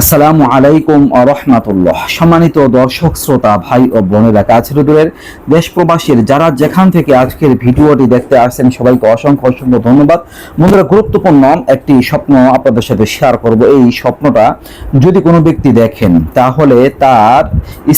আসসালামু আলাইকুম রহমাতুল্লাহ। সম্মানিত দর্শক, শ্রোতা, ভাই ও বোনেরা কাছের দূরের দেশ প্রবাসীর যারা যেখান থেকে আজকের ভিডিওটি দেখতে আসছেন, সবাইকে অসংখ্য অসংখ্য ধন্যবাদ। বন্ধুরা গুরুত্বপূর্ণ একটি স্বপ্ন আপনাদের সাথে শেয়ার করব। এই স্বপ্নটা যদি কোনো ব্যক্তি দেখেন, তাহলে তার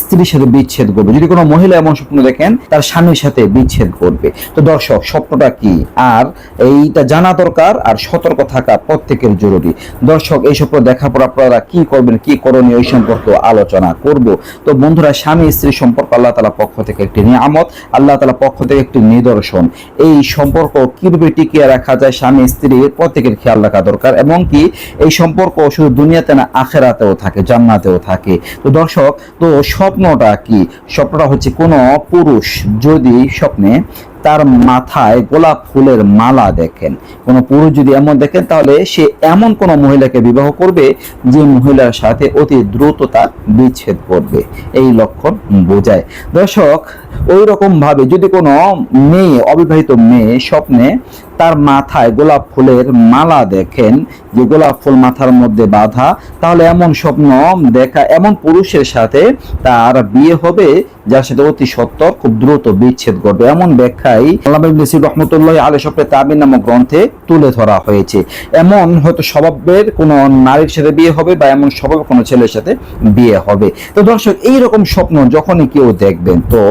স্ত্রীর সাথে বিচ্ছেদ করবে যদি কোনো মহিলা এমন স্বপ্ন দেখেন, তার স্বামীর সাথে বিচ্ছেদ করবে তো দর্শক, স্বপ্নটা কি? আর এইটা জানা দরকার আর সতর্ক থাকা প্রত্যেকের জরুরি। দর্শক, এই স্বপ্ন দেখার পর আপনারা কি করবেন, কি করণীয় এই সম্পর্কে আলোচনা করব। তো বন্ধুরা, স্বামী স্ত্রী সম্পর্ক আল্লাহ তালা পক্ষ থেকে একটি নিয়ামত, আল্লাহ তালা পক্ষ থেকে একটি নিদর্শন। এই সম্পর্ক কীভাবে টিকিয়ে রাখা যায়, স্বামী স্ত্রীর প্রত্যেকের খেয়াল রাখা দরকার, এবং কি এই সম্পর্ক শুধু দুনিয়াতে না, আখেরাতেও থাকে, জান্নাতেও থাকে। তো দর্শক, তো স্বপ্নটা কি? স্বপ্নটা হচ্ছে কোনো পুরুষ যদি স্বপ্নে তার মাথায় গোলাপ ফুলের মালা দেখেন। কোনো পুরুষ যদি এমন দেখেন, তাহলে সে এমন কোনো মহিলাকে বিবাহ করবে যে মহিলার সাথে অতি দ্রুত তার বিচ্ছেদ করবে এই লক্ষণ বোঝায়। দর্শক ওই রকম ভাবে যদি কোনো মেয়ে, অবিবাহিত মেয়ে স্বপ্নে তার মাথায় গোলাপ ফুলের মালা দেখেন। যে গোলাপ ফুল মাথার মধ্যে বাঁধা, তাহলে এমন স্বপ্ন, দেখা এমন পুরুষের সাথে তার বিয়ে হবে, যার সাথে অতি সত্তর খুব দ্রুত বিচ্ছেদ ঘটবে। এমন ব্যাখ্যাই আল্লাহ ইবনে সির রহমতুল্লাহ আলী স্বপ্নে তাবির নামক গ্রন্থে তুলে ধরা হয়েছে। এমন হয়তো স্বভাবের কোনো নারীর সাথে বিয়ে হবে বা এমন স্বভাবের কোনো ছেলের সাথে বিয়ে হবে। তো দর্শক, এইরকম স্বপ্ন যখনই কেউ দেখবেন, তো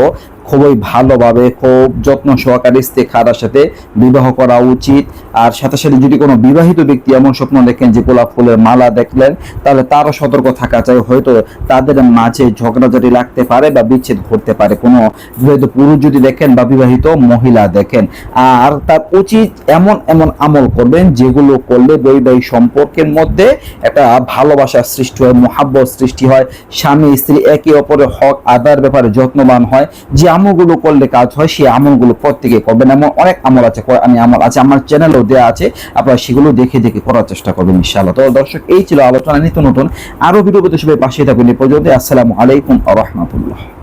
খুবই ভালোভাবে খুব যত্ন সহকারে ইস্তেখারার সাথে বিবাহ করা উচিত। আর সাথে সাথে যদি কোনো বিবাহিত ব্যক্তি এমন স্বপ্ন দেখেন যে গোলাপ ফুলের মালা দেখলেন, তাহলে তারও সতর্ক থাকা চাই হয়তো তাদের মাঝে ঝগড়াঝাটি লাগতে পারে বা বিচ্ছেদ ঘটতে পারে। কোনো বিবাহিত পুরুষ যদি দেখেন বা বিবাহিত মহিলা দেখেন, আর তার উচিত এমন এমন আমল করবেন যেগুলো করলে বৈবাহিক সম্পর্কের মধ্যে একটা ভালোবাসার সৃষ্টি হয়, মহাব্বত সৃষ্টি হয়, স্বামী, স্ত্রী একে অপরের হক আদার ব্যাপারে যত্নবান হয়। যে আমলগুলো করলে কাজ হয় সেই আমলগুলো প্রত্যেকে করবেন। এমন অনেক আমল আছে আমি আমল আছে। আমার চ্যানেলেও দেওয়া আছে। আপনারা সেগুলো দেখে দেখে করার চেষ্টা করবেন ইনশাআল্লাহ। তো দর্শক, এই ছিল আলোচনা। নিত্য নতুন আরও ভিডিও সবাই পাশে থাকবেন এ পর্যন্ত আসসালামু আলাইকুম রহমতুল্লাহ।